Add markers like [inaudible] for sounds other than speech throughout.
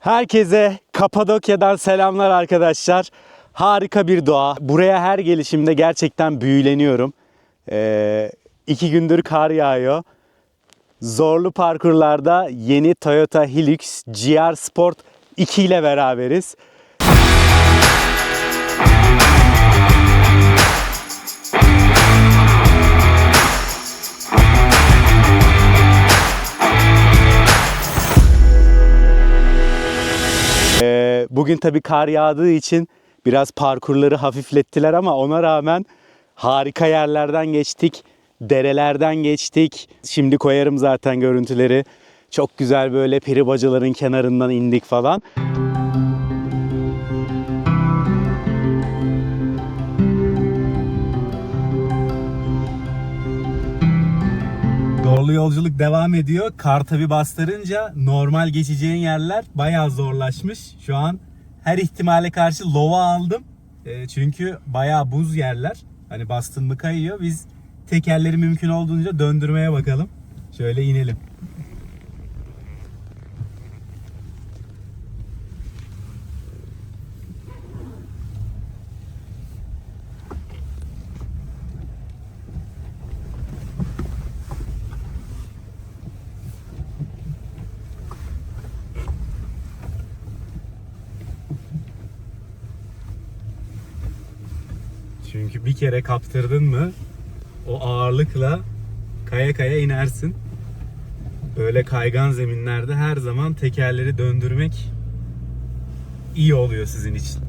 Herkese Kapadokya'dan selamlar arkadaşlar. Harika bir doğa. Buraya her gelişimde gerçekten büyüleniyorum. Ee, iki gündür kar yağıyor. Zorlu parkurlarda yeni Toyota Hilux GR Sport 2 ile beraberiz. Ee, bugün tabii kar yağdığı için biraz parkurları hafiflettiler ama ona rağmen harika yerlerden geçtik. Derelerden geçtik. Şimdi koyarım zaten görüntüleri. Çok güzel böyle peri bacaların kenarından indik falan. Zorlu yolculuk devam ediyor. Kar tabi bastırınca normal geçeceğin yerler bayağı zorlaşmış. Şu an her ihtimale karşı lova aldım. E, çünkü bayağı buz yerler. Hani bastın mı kayıyor. Biz tekerleri mümkün olduğunca döndürmeye bakalım. Şöyle inelim. Çünkü bir kere kaptırdın mı o ağırlıkla kaya kaya inersin. Böyle kaygan zeminlerde her zaman tekerleri döndürmek iyi oluyor sizin için.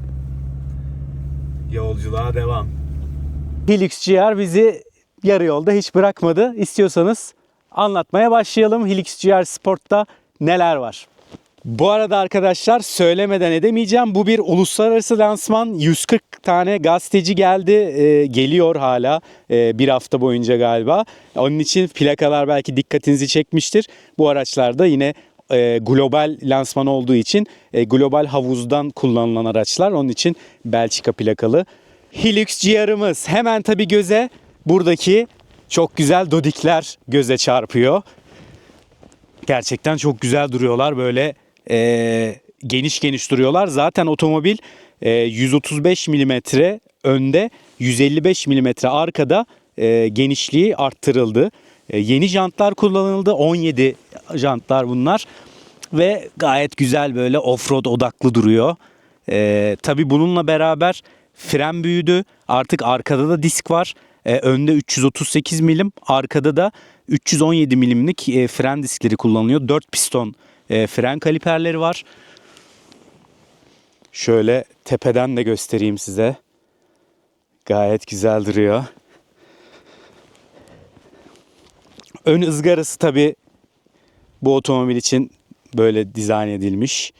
Yolculuğa devam. Hilux GR bizi yarı yolda hiç bırakmadı. İstiyorsanız anlatmaya başlayalım. Hilux GR Sport'ta neler var? Bu arada arkadaşlar söylemeden edemeyeceğim. Bu bir uluslararası lansman. 140 tane gazeteci geldi. e, geliyor hala e, bir hafta boyunca galiba. Onun için plakalar belki dikkatinizi çekmiştir. Bu araçlarda yine e, global lansman olduğu için e, global havuzdan kullanılan araçlar. Onun için Belçika plakalı. Hilux GR'ımız hemen tabi göze buradaki çok güzel dodikler göze çarpıyor. Gerçekten çok güzel duruyorlar böyle e, geniş geniş duruyorlar. Zaten otomobil e, 135 milimetre önde 155 milimetre arkada e, genişliği arttırıldı. E, yeni jantlar kullanıldı 17 jantlar bunlar ve gayet güzel böyle offroad odaklı duruyor. E, Tabi bununla beraber fren büyüdü artık arkada da disk var. E, önde 338 milim, arkada da 317 milimlik e, fren diskleri kullanılıyor. 4 piston e, fren kaliperleri var. Şöyle tepeden de göstereyim size. Gayet güzel duruyor. Ön ızgarası tabi bu otomobil için böyle dizayn edilmiş.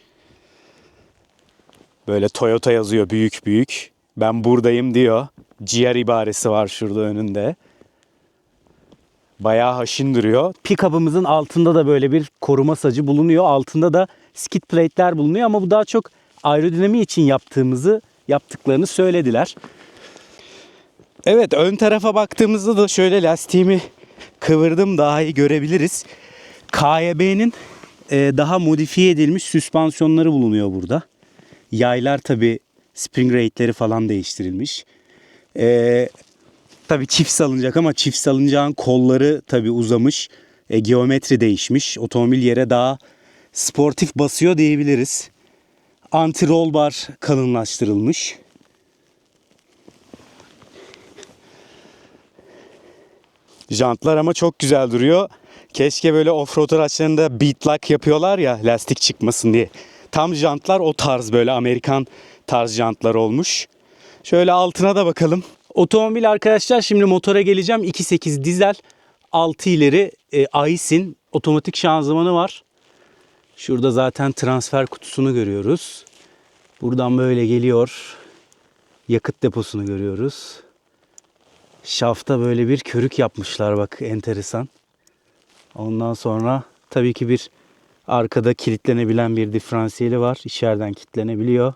Böyle Toyota yazıyor büyük büyük. Ben buradayım diyor. GR ibaresi var şurada önünde. Bayağı haşin duruyor. Pickup'ımızın altında da böyle bir koruma sacı bulunuyor. Altında da skid plate'ler bulunuyor ama bu daha çok aerodinami için yaptığımızı yaptıklarını söylediler. Evet ön tarafa baktığımızda da şöyle lastiğimi kıvırdım daha iyi görebiliriz. KYB'nin e, daha modifiye edilmiş süspansiyonları bulunuyor burada. Yaylar tabi spring rate'leri falan değiştirilmiş. E, tabi çift salınacak ama çift salıncağın kolları tabi uzamış. E, geometri değişmiş. Otomobil yere daha sportif basıyor diyebiliriz. Anti roll bar kalınlaştırılmış. Jantlar ama çok güzel duruyor. Keşke böyle offroad araçlarında beat lock yapıyorlar ya lastik çıkmasın diye. Tam jantlar o tarz böyle Amerikan tarz jantlar olmuş. Şöyle altına da bakalım. Otomobil arkadaşlar şimdi motora geleceğim. 2.8 dizel 6 ileri e, Aisin otomatik şanzımanı var. Şurada zaten transfer kutusunu görüyoruz. Buradan böyle geliyor. Yakıt deposunu görüyoruz. Şafta böyle bir körük yapmışlar bak enteresan. Ondan sonra tabii ki bir arkada kilitlenebilen bir diferansiyeli var. İçeriden kilitlenebiliyor.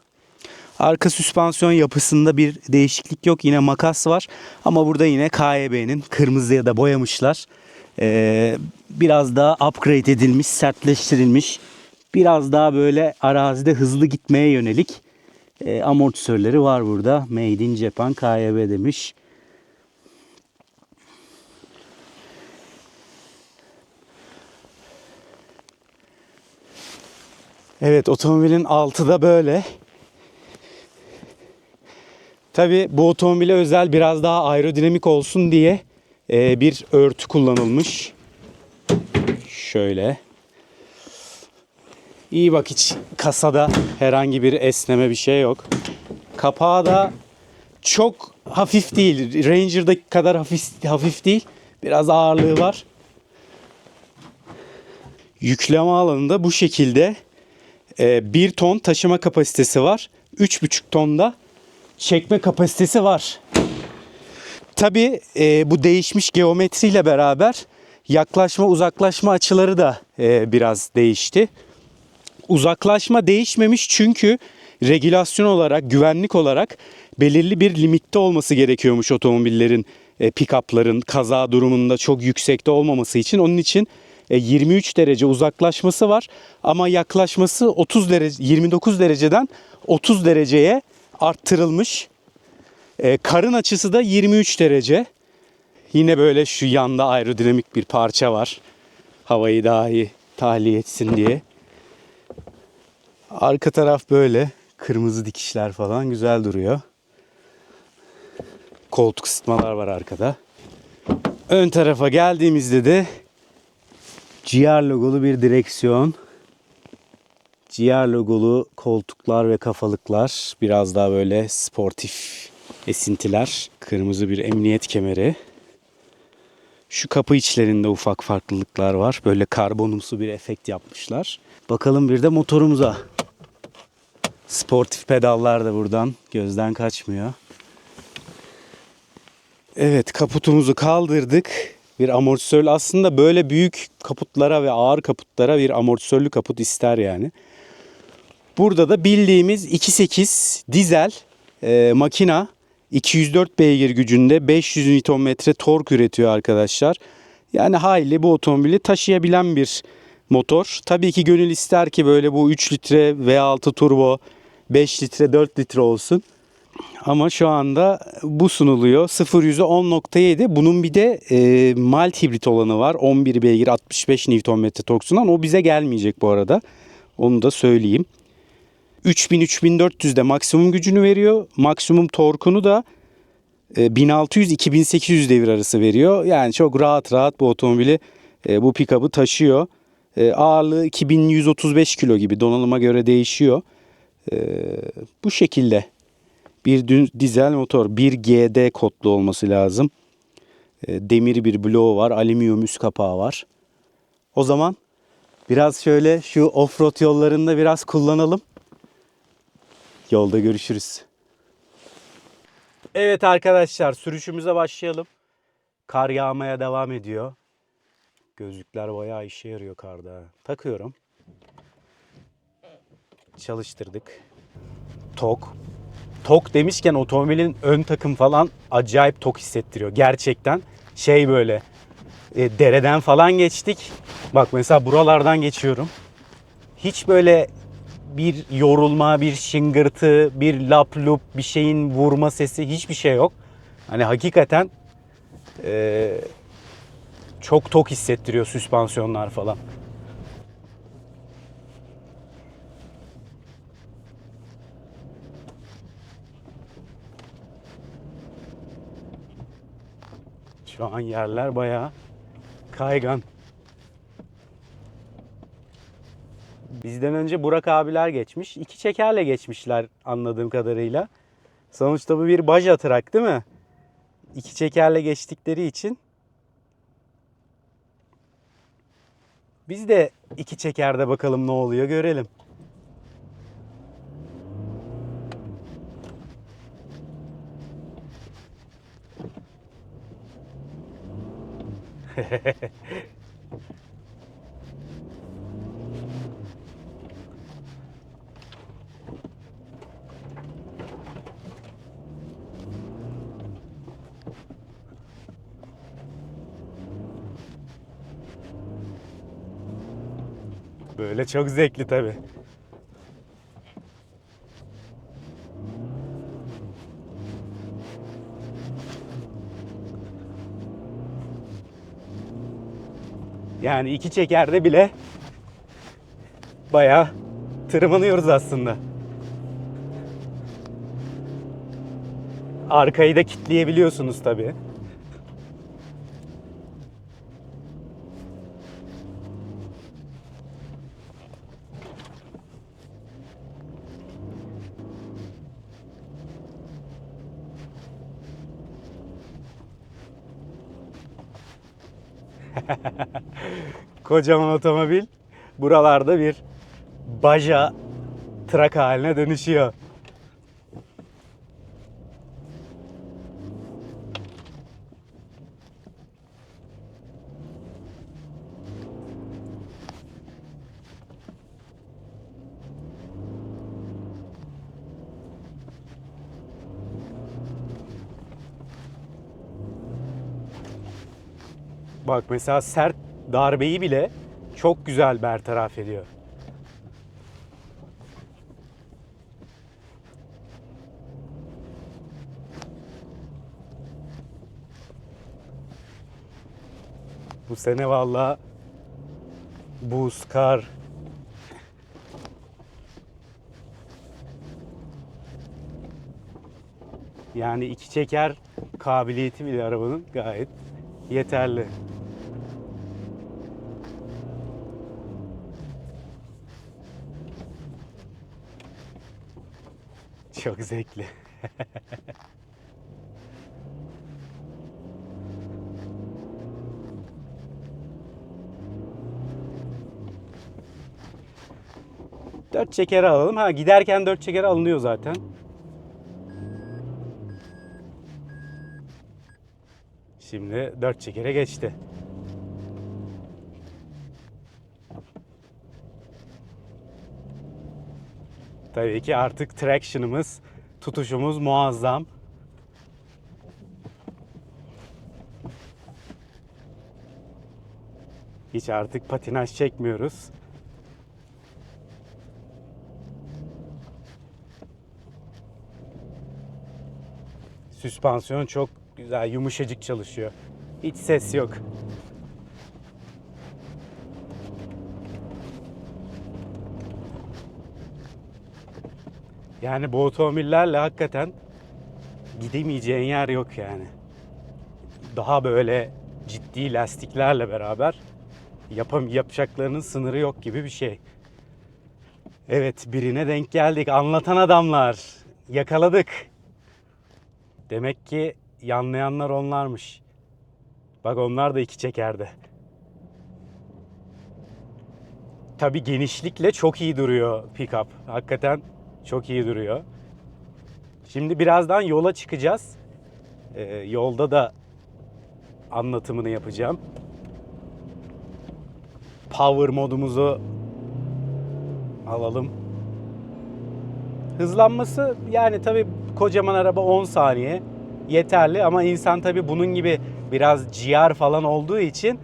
Arka süspansiyon yapısında bir değişiklik yok. Yine makas var. Ama burada yine KYB'nin kırmızıya da boyamışlar. Ee, biraz daha upgrade edilmiş, sertleştirilmiş Biraz daha böyle arazide hızlı gitmeye yönelik e, amortisörleri var burada. Made in Japan KYB demiş. Evet otomobilin altı da böyle. Tabi bu otomobile özel biraz daha aerodinamik olsun diye e, bir örtü kullanılmış. Şöyle. İyi bak hiç kasada herhangi bir esneme bir şey yok. Kapağı da çok hafif değil. Ranger'daki kadar hafif hafif değil. Biraz ağırlığı var. Yükleme alanında bu şekilde 1 ton taşıma kapasitesi var. 3,5 tonda çekme kapasitesi var. Tabii e, bu değişmiş geometriyle beraber yaklaşma uzaklaşma açıları da e, biraz değişti. Uzaklaşma değişmemiş çünkü regülasyon olarak, güvenlik olarak belirli bir limitte olması gerekiyormuş otomobillerin, e, pick-up'ların kaza durumunda çok yüksekte olmaması için. Onun için e, 23 derece uzaklaşması var ama yaklaşması 30 derece 29 dereceden 30 dereceye arttırılmış. E, karın açısı da 23 derece. Yine böyle şu yanda aerodinamik bir parça var. Havayı daha iyi tahliye etsin diye. Arka taraf böyle. Kırmızı dikişler falan güzel duruyor. Koltuk ısıtmalar var arkada. Ön tarafa geldiğimizde de GR logolu bir direksiyon. GR logolu koltuklar ve kafalıklar. Biraz daha böyle sportif esintiler. Kırmızı bir emniyet kemeri. Şu kapı içlerinde ufak farklılıklar var. Böyle karbonumsu bir efekt yapmışlar. Bakalım bir de motorumuza. Sportif pedallar da buradan gözden kaçmıyor. Evet kaputumuzu kaldırdık. Bir amortisörlü aslında böyle büyük kaputlara ve ağır kaputlara bir amortisörlü kaput ister yani. Burada da bildiğimiz 2.8 dizel e, makina 204 beygir gücünde 500 Nm tork üretiyor arkadaşlar. Yani hayli bu otomobili taşıyabilen bir motor. Tabii ki gönül ister ki böyle bu 3 litre V6 turbo 5 litre 4 litre olsun. Ama şu anda bu sunuluyor. 0 yüzü 10.7. Bunun bir de e, mild hibrit olanı var. 11 beygir 65 Nm tork sunan. O bize gelmeyecek bu arada. Onu da söyleyeyim. 3000-3400'de maksimum gücünü veriyor. Maksimum torkunu da 1600-2800 devir arası veriyor. Yani çok rahat rahat bu otomobili e, bu pick-up'ı taşıyor. E, ağırlığı 2135 kilo gibi donanıma göre değişiyor. E, bu şekilde bir dizel motor 1 GD kodlu olması lazım. Demir bir bloğu var, alüminyum üst kapağı var. O zaman biraz şöyle şu offroad yollarında biraz kullanalım. Yolda görüşürüz. Evet arkadaşlar sürüşümüze başlayalım. Kar yağmaya devam ediyor. Gözlükler bayağı işe yarıyor karda. Takıyorum. Çalıştırdık. Tok. Tok demişken otomobilin ön takım falan acayip tok hissettiriyor. Gerçekten şey böyle e, dereden falan geçtik. Bak mesela buralardan geçiyorum. Hiç böyle bir yorulma, bir şıngırtı, bir lap lup, bir şeyin vurma sesi hiçbir şey yok. Hani hakikaten e, çok tok hissettiriyor süspansiyonlar falan. Şu an yerler bayağı kaygan. Bizden önce Burak abiler geçmiş. İki çekerle geçmişler anladığım kadarıyla. Sonuçta bu bir baja trak değil mi? İki çekerle geçtikleri için. Biz de iki çekerde bakalım ne oluyor görelim. Hehehehe [laughs] Böyle çok zevkli tabi. Yani iki çekerde bile bayağı tırmanıyoruz aslında. Arkayı da kitleyebiliyorsunuz tabi. [laughs] Kocaman otomobil buralarda bir baja trak haline dönüşüyor. Bak mesela sert darbeyi bile çok güzel bertaraf ediyor. Bu sene valla buz, kar, yani iki çeker kabiliyeti bile arabanın gayet yeterli. Çok zevkli. [laughs] Dört çekeri alalım. Ha giderken dört çekeri alınıyor zaten. Şimdi dört çekere geçti. Tabii ki artık traction'ımız, tutuşumuz muazzam. Hiç artık patinaj çekmiyoruz. Süspansiyon çok güzel, yumuşacık çalışıyor. Hiç ses yok. Yani bu otomobillerle hakikaten gidemeyeceğin yer yok yani. Daha böyle ciddi lastiklerle beraber yapam yapacaklarının sınırı yok gibi bir şey. Evet birine denk geldik. Anlatan adamlar. Yakaladık. Demek ki yanlayanlar onlarmış. Bak onlar da iki çekerde. Tabi genişlikle çok iyi duruyor pickup. Hakikaten çok iyi duruyor. Şimdi birazdan yola çıkacağız. Ee, yolda da anlatımını yapacağım. Power modumuzu alalım. Hızlanması yani tabi kocaman araba 10 saniye yeterli ama insan tabi bunun gibi biraz GR falan olduğu için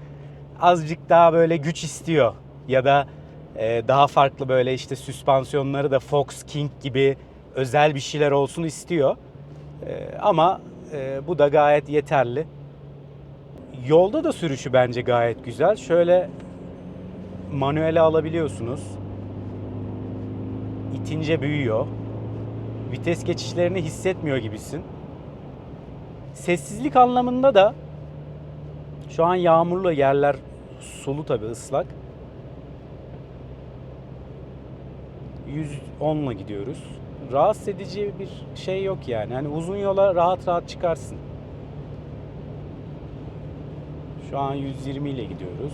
azıcık daha böyle güç istiyor ya da e, daha farklı böyle işte süspansiyonları da Fox King gibi özel bir şeyler olsun istiyor. E, ama e, bu da gayet yeterli. Yolda da sürüşü bence gayet güzel. Şöyle manuele alabiliyorsunuz. İtince büyüyor. Vites geçişlerini hissetmiyor gibisin. Sessizlik anlamında da şu an yağmurlu yerler sulu tabi ıslak. 110 ile gidiyoruz. Rahatsız edici bir şey yok yani. Hani uzun yola rahat rahat çıkarsın. Şu an 120 ile gidiyoruz.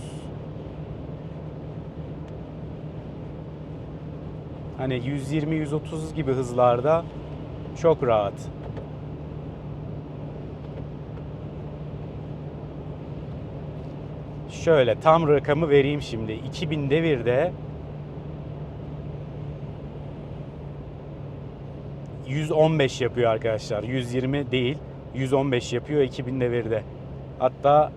Hani 120-130 gibi hızlarda çok rahat. Şöyle tam rakamı vereyim şimdi. 2000 devirde 115 yapıyor arkadaşlar. 120 değil. 115 yapıyor 2000 devirde. Hatta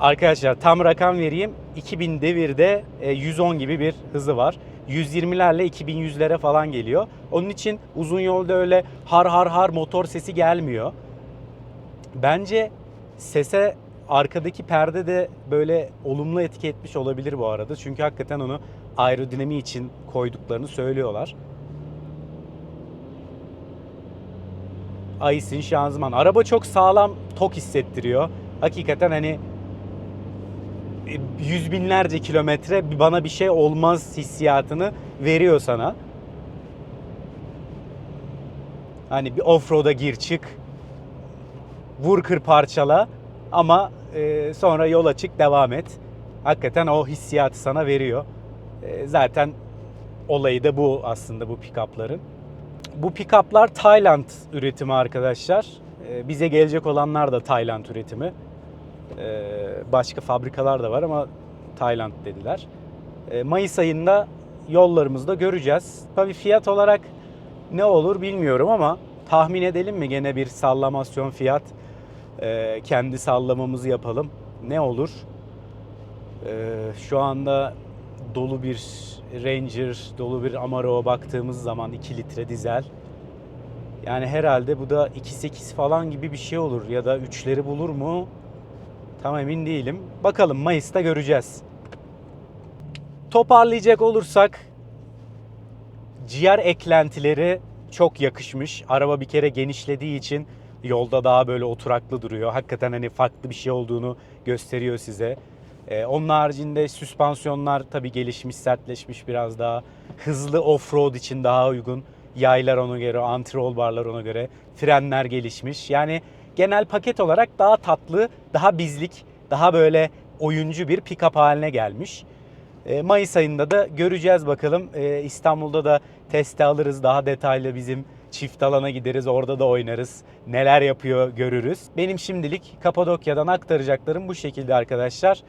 Arkadaşlar tam rakam vereyim. 2000 devirde e, 110 gibi bir hızı var. 120'lerle 2100'lere falan geliyor. Onun için uzun yolda öyle har har har motor sesi gelmiyor. Bence sese arkadaki perde de böyle olumlu etki etmiş olabilir bu arada. Çünkü hakikaten onu aerodinami için koyduklarını söylüyorlar. Aisin şanzıman. Araba çok sağlam tok hissettiriyor. Hakikaten hani yüz binlerce kilometre bana bir şey olmaz hissiyatını veriyor sana. Hani bir offroad'a gir çık, vur kır parçala ama e, sonra yola çık devam et. Hakikaten o hissiyatı sana veriyor. E, zaten olayı da bu aslında bu pick-up'ların. Bu pick-up'lar Tayland üretimi arkadaşlar. E, bize gelecek olanlar da Tayland üretimi. E, başka fabrikalar da var ama Tayland dediler. E, Mayıs ayında yollarımızda göreceğiz. Tabii fiyat olarak ne olur bilmiyorum ama tahmin edelim mi gene bir sallamasyon fiyat e, kendi sallamamızı yapalım. Ne olur? E, şu anda dolu bir Ranger, dolu bir Amarok'a baktığımız zaman 2 litre dizel. Yani herhalde bu da 2.8 falan gibi bir şey olur ya da 3'leri bulur mu? Tam emin değilim. Bakalım Mayıs'ta göreceğiz. Toparlayacak olursak GR eklentileri çok yakışmış. Araba bir kere genişlediği için yolda daha böyle oturaklı duruyor. Hakikaten hani farklı bir şey olduğunu gösteriyor size. Ee, onun haricinde süspansiyonlar tabii gelişmiş, sertleşmiş biraz daha. Hızlı off-road için daha uygun. Yaylar ona göre, anti-roll barlar ona göre. Frenler gelişmiş. Yani genel paket olarak daha tatlı, daha bizlik, daha böyle oyuncu bir pick-up haline gelmiş. E, Mayıs ayında da göreceğiz bakalım. E, İstanbul'da da teste alırız. Daha detaylı bizim çift alana gideriz. Orada da oynarız. Neler yapıyor görürüz. Benim şimdilik Kapadokya'dan aktaracaklarım bu şekilde arkadaşlar.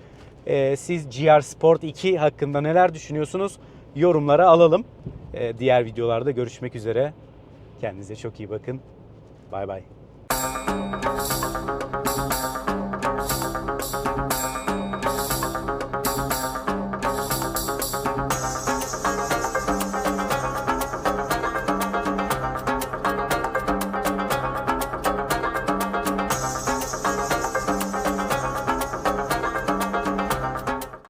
E, siz GR Sport 2 hakkında neler düşünüyorsunuz? Yorumlara alalım. E, diğer videolarda görüşmek üzere. Kendinize çok iyi bakın. Bay bay.